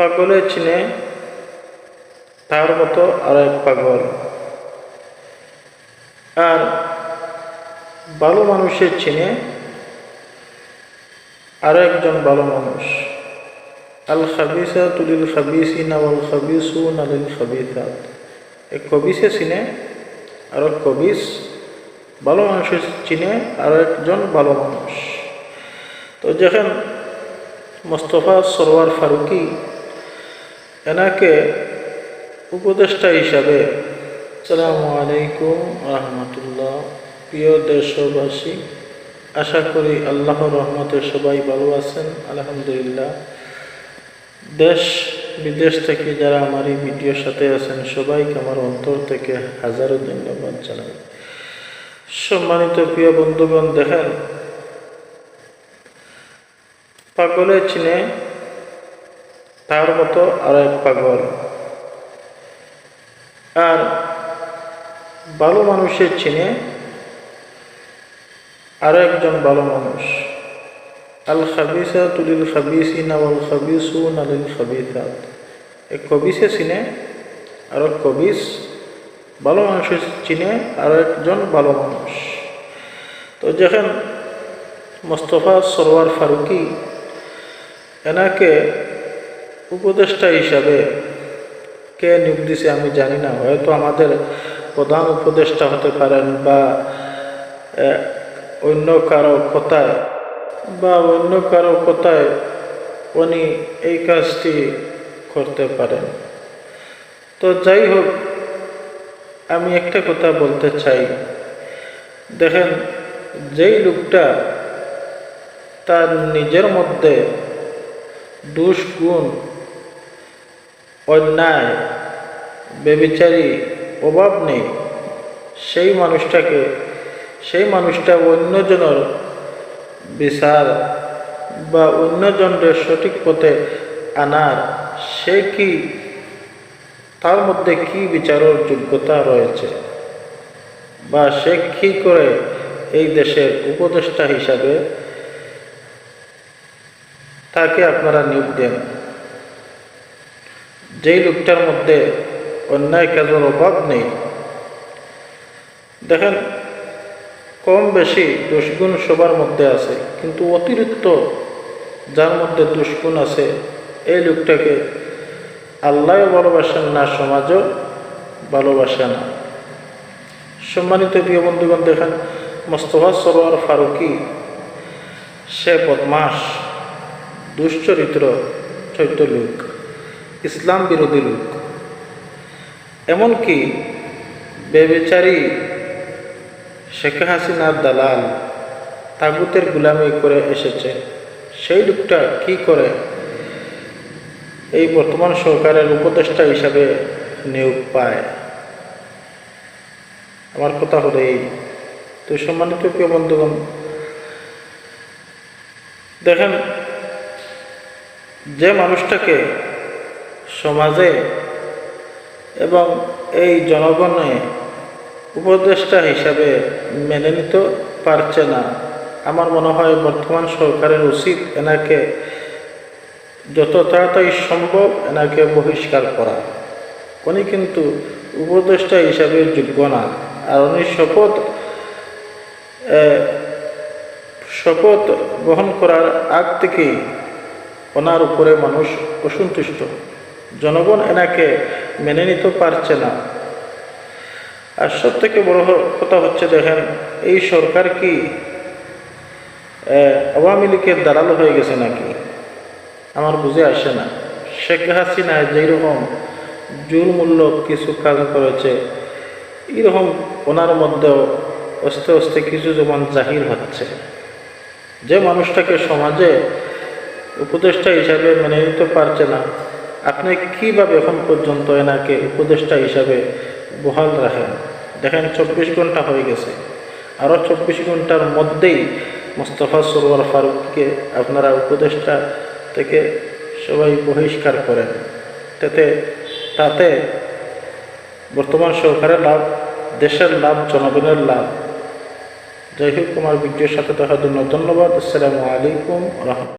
পাগলে চিনে তার মতো আর এক পাগল। আর ভালো মানুষের চিনে আরও একজন ভালো মানুষ। আল খাবিসা তুলিল খাবিসিন আল খাবিসুন আলিল খাবিসাত। এক কবিসে চিনে আরও কবিস ভালো মানুষের চিনে আরও একজন ভালো মানুষ। তো যখন মোস্তফা সরওয়ার ফারুকি এনাকে উপদেষ্টা হিসাবে সালামু আলাইকুম রহমতুল্লাহ। প্রিয় দেশবাসী, আশা করি আল্লাহর রহমতে সবাই ভালো আছেন, আলহামদুলিল্লাহ। দেশ, বিদেশ থেকে যারা আমার এই ভিডিওর সাথে আছেন, সবাইকে আমার অন্তর থেকে হাজারো ধন্যবাদ জানাই। সম্মানিত প্রিয় বন্ধুগণ, দেখেন পাগলে চিনে তার মতো আর এক পাগল। আর ভালো মানুষের চিনে আরও একজন ভালো মানুষ। আল খাবিসা তুলিল খাবিসিন আল খাবিসুন আলিল খাবিসাত। এক কবিসে চিনে আরও কবিস ভালো মানুষের চিনে আরও একজন ভালো মানুষ। তো যখন মোস্তফা সরওয়ার ফারুকি এনাকে উপদেষ্টা হিসাবে কে নিয়োগ দিছে আমি জানি না। হয়তো আমাদের প্রধান উপদেষ্টা হতে পারেন বা অন্য কারও কথায় বা অন্য কারও কথায় উনি এই কাজটি করতে পারেন। তো যাই হোক, আমি একটা কথা বলতে চাই। দেখেন, যেই লোকটা তার নিজের মধ্যে দুষ গুণ অন্যায় বেবিচারী অভাব নেই। সেই মানুষটাকে, সেই মানুষটা অন্যজনের বিচার বা অন্যজনের সঠিক পথে আনার, সে কি, তার মধ্যে কি বিচারের যোগ্যতা রয়েছে? বা সে কি করে এই দেশের উপদেষ্টা হিসাবে তাকে আপনারা নিয়োগ দেন? যেই লোকটার মধ্যে অন্যায় কাজের অভাব নেই, দেখেন, কম বেশি দুষ্গুণ সবার মধ্যে আছে, কিন্তু অতিরিক্ত যার মধ্যে দুষ্গুণ আছে, এই লোকটাকে আল্লাহ ভালোবাসেন না, সমাজও ভালোবাসে না। সম্মানিত প্রিয় বন্ধুগণ, দেখেন, মোস্তফা সরোয়ার ফারুকি, সে বদমাস দুশ্চরিত্র চৈত্য লোক ইসলাম বিরোধী লোক। এমনকি বেবেচারি শেখ হাসিনার দালাল তাগুতের গুলামি করে এসেছে। সেই লোকটা কি করে এই বর্তমান সরকারের উপদেষ্টা হিসাবে নিয়োগ পায়? আমার কথা হলো এই। তো সম্মানিত প্রিয় বন্ধুগণ, দেখেন, যে মানুষটাকে সমাজে এবং এই জনগণে উপদেষ্টা হিসাবে মেনে নিতে পারছে না। আমার মনে হয় বর্তমান সরকারের উচিত এনাকে যত তাড়াতাড়ি সম্ভব এনাকে বহিষ্কার করা। উনি কিন্তু উপদেষ্টা হিসাবে যোগ্য না। আর উনি শপথ শপথ গ্রহণ করার আগ থেকেই ওনার উপরে মানুষ অসন্তুষ্ট। জনগণ এনাকে মেনে নিতে পারছে না। আর সব থেকে বড় কথা হচ্ছে, দেখেন, এই সরকার কি আওয়ামী লীগের দালাল হয়ে গেছে নাকি? আমার বুঝে আসে না। শেখ হাসিনা যেই রকম জোরমূল্যক কিছু কাজ করেছে, এইরকম ওনার মধ্যেও আস্তে আস্তে কিছু যেমন জাহির হচ্ছে। যে মানুষটাকে সমাজে উপদেষ্টা হিসাবে মেনে নিতে পারছে না আপনি কীভাবে এখন পর্যন্ত এনাকে উপদেষ্টা হিসাবে বহাল রাখেন? দেখেন, চব্বিশ ঘণ্টা হয়ে গেছে। আরও চব্বিশ ঘণ্টার মধ্যেই মোস্তফা সরোয়ার ফারুককে আপনারা উপদেষ্টা থেকে সবাই বহিষ্কার করেন। তাতে তাতে বর্তমান সরকারের লাভ, দেশের লাভ, জনগণের লাভ। যাই হোক, কুমার ভিডিওর সাথে দেখার জন্য ধন্যবাদ। আসসালামু আলাইকুম রহমতুল্লাহ।